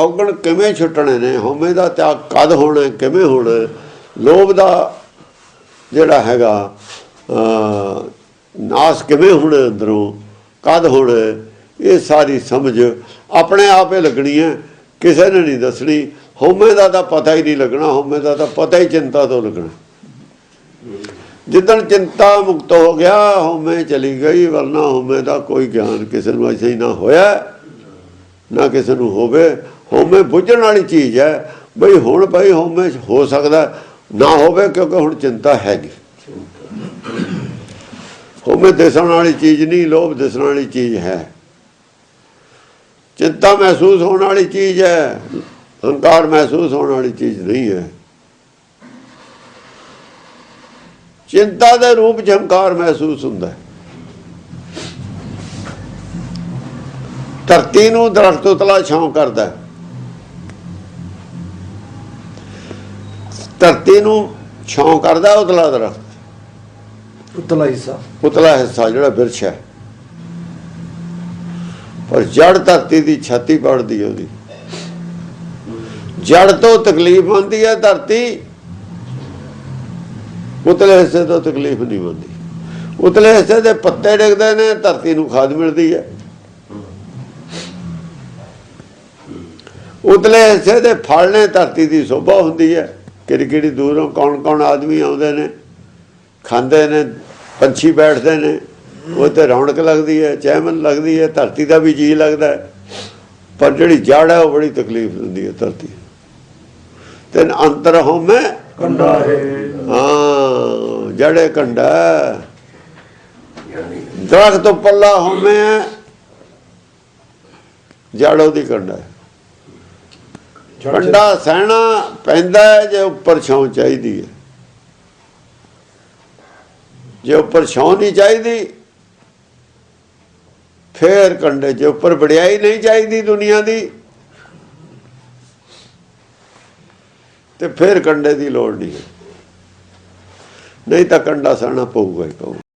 ਔਗਣ ਕਿਵੇਂ ਛੁੱਟਣੇ ਨੇ? ਹਉਮੈ ਦਾ ਤਿਆਗ ਕਦ ਹੋਣਾ? ਕਿਵੇਂ ਹੋਣਾ? ਲੋਭ ਦਾ ਜਿਹੜਾ ਹੈਗਾ ਨਾਸ ਕਿਵੇਂ ਹੋਣਾ ਅੰਦਰੋਂ? ਕਦ ਹੋਣਾ? ਇਹ ਸਾਰੀ ਸਮਝ ਆਪਣੇ ਆਪ ਹੀ ਲੱਗਣੀ ਹੈ। ਕਿਸੇ ਨੇ ਨਹੀਂ ਦੱਸਣੀ। ਹਉਮੈ ਦਾ ਤਾਂ ਪਤਾ ਹੀ ਨਹੀਂ ਲੱਗਣਾ। ਹਉਮੈ ਦਾ ਤਾਂ ਪਤਾ ਹੀ ਚਿੰਤਾ ਤੋਂ ਲੱਗਣਾ। ਜਿੱਦਣ ਚਿੰਤਾ ਮੁਕਤ ਹੋ ਗਿਆ, ਹਉਮੈ ਚਲੀ ਗਈ, ਵਰਨਾ ਹਉਮੈ ਦਾ ਕੋਈ ਗਿਆਨ ਕਿਸੇ ਨੂੰ ਅਜੇ ਨਾ ਹੋਇਆ, ਨਾ ਕਿਸੇ ਨੂੰ ਹੋਵੇ। ਹਉਮੈ ਬੁੱਝਣ ਵਾਲੀ ਚੀਜ਼ ਹੈ। ਬਈ ਹੁਣ ਬਈ ਹਉਮੈ ਹੋ ਸਕਦਾ ਨਾ ਹੋਵੇ ਕਿਉਂਕਿ ਹੁਣ ਚਿੰਤਾ ਹੈਗੀ। ਹਉਮੈ ਦਿਸਣ ਵਾਲੀ ਚੀਜ਼ ਨਹੀਂ, ਲੋਭ ਦਿਸਣ ਵਾਲੀ ਚੀਜ਼ ਹੈ। ਚਿੰਤਾ ਮਹਿਸੂਸ ਹੋਣ ਵਾਲੀ ਚੀਜ਼ ਹੈ। ਹੰਕਾਰ ਮਹਿਸੂਸ ਹੋਣ ਵਾਲੀ ਚੀਜ਼ ਨਹੀਂ ਹੈ। ਚਿੰਤਾ ਦੇ ਰੂਪ 'ਚ ਹੰਕਾਰ ਮਹਿਸੂਸ ਹੁੰਦਾ ਧਰਤੀ ਨੂੰ ਦਰਖਤ ਉਤਲਾ ਛਾਂ ਕਰਦਾ ਧਰਤੀ ਨੂੰ ਛਾਂ ਕਰਦਾ ਉਤਲਾ ਦਰਖਤ ਉਤਲਾ ਹਿੱਸਾ। ਉਤਲਾ ਹਿੱਸਾ ਜਿਹੜਾ ਬਿਰਛ ਹੈ। ਪਰ ਜੜ ਧਰਤੀ ਦੀ ਛਾਤੀ ਪੜਦੀ ਉਹਦੀ। ਜੜ ਤੋਂ ਤਕਲੀਫ ਹੁੰਦੀ ਹੈ ਧਰਤੀ। ਉਤਲੇ ਹਿੱਸੇ ਤੋਂ ਤਕਲੀਫ ਨਹੀਂ ਹੁੰਦੀ। ਉਤਲੇ ਹਿੱਸੇ ਦੇ ਪੱਤੇ ਡਿੱਗਦੇ ਨੇ ਧਰਤੀ ਨੂੰ ਖਾਦ ਮਿਲਦੀ ਹੈ। ਉਤਲੇ ਹਿੱਸੇ ਦੇ ਫਲ ਨੇ ਧਰਤੀ ਦੀ ਸ਼ੋਭਾ ਹੁੰਦੀ ਹੈ। ਕਿਹੜੀ ਕਿਹੜੀ ਦੂਰੋਂ ਕੌਣ ਕੌਣ ਆਦਮੀ ਆਉਂਦੇ ਨੇ ਖਾਂਦੇ ਨੇ ਪੰਛੀ ਬੈਠਦੇ ਨੇ ਉਹ ਤੇ ਰੌਣਕ ਲੱਗਦੀ ਹੈ ਚਹਿਮਨ ਲੱਗਦੀ ਹੈ ਧਰਤੀ ਦਾ ਵੀ ਜੀ ਲੱਗਦਾ ਹੈ। ਪਰ ਜਿਹੜੀ ਜੜ ਹੈ ਉਹ ਬੜੀ ਤਕਲੀਫ ਦਿੰਦੀ ਹੈ ਧਰਤੀ। ਤੇ ਅੰਤਰ ਹੋਮੇ ਕੰਡਾ ਹੈ। ਹਾਂ ਜੜੇ ਕੰਡਾ ਦਰਖਤ ਤੋਂ ਪੱਲਾ ਹੋਮੇ ਜੜੋ ਦੀ ਕੰਡਾ ਹੈ। ਕੰਡਾ ਸਹਿਣਾ ਪੈਂਦਾ ਹੈ, ਜੇ ਉੱਪਰ ਛਾਂ ਚਾਹੀਦੀ ਹੈ। ਜੇ ਉੱਪਰ ਛਾਂ ਨਹੀਂ ਚਾਹੀਦੀ, ਫੇਰ ਕੰਡੇ, ਜੇ ਉੱਪਰ ਵਡਿਆਈ ਨਹੀਂ ਚਾਹੀਦੀ ਦੁਨੀਆ ਦੀ, ਤੇ ਫੇਰ ਕੰਡੇ ਦੀ ਲੋੜ ਨਹੀਂ ਹੈ। ਨਹੀਂ ਤਾਂ ਕੰਡਾ ਸਹਿਣਾ ਪਊਗਾ ਹੀ ਪਊਗਾ।